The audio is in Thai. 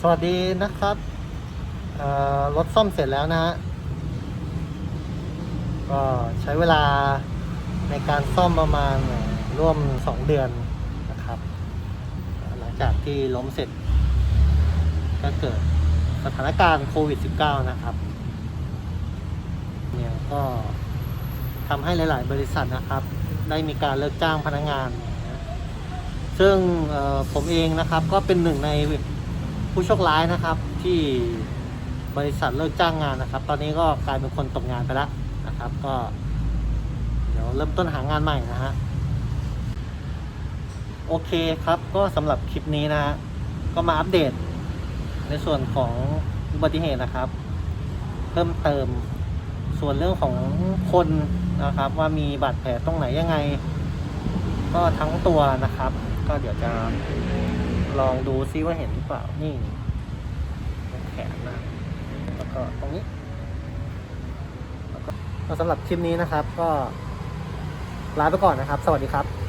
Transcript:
สวัสดีนะครับรถซ่อมเสร็จแล้วนะฮะก็ใช้เวลาในการซ่อมประมาณร่วม 2 เดือนนะครับ หลังจากที่ล้มเสร็จ ก็เกิดสถานการณ์โควิด -19 นะครับเนี่ยก็ทำให้หลาย ๆ บริษัทนะครับ ได้มีการเลิกจ้างพนักงาน ซึ่งผมเองนะครับก็เป็นหนึ่งใน ผู้โชคร้ายนะครับที่บริษัทเลิกจ้างงานนะครับ ตอนนี้ก็กลายเป็นคนตกงานไปแล้วนะครับ ก็ เดี๋ยวเริ่มต้นหางานใหม่นะฮะโอเคครับก็สำหรับคลิปนี้นะฮะก็มาอัปเดต ในส่วนของอุบัติเหตุนะครับ เพิ่มเติมส่วนเรื่องของคนนะครับ ว่ามีบาดแผลตรงไหนยังไง ก็ทั้งตัวนะครับ ก็เดี๋ยวจะ ลองดูซิว่าเห็นหรือเปล่า นี่แขนนะแล้วก็ตรงนี้แล้วก็ก็สำหรับคลิปนี้นะครับ ก็ลาไปก่อนนะครับ สวัสดีครับ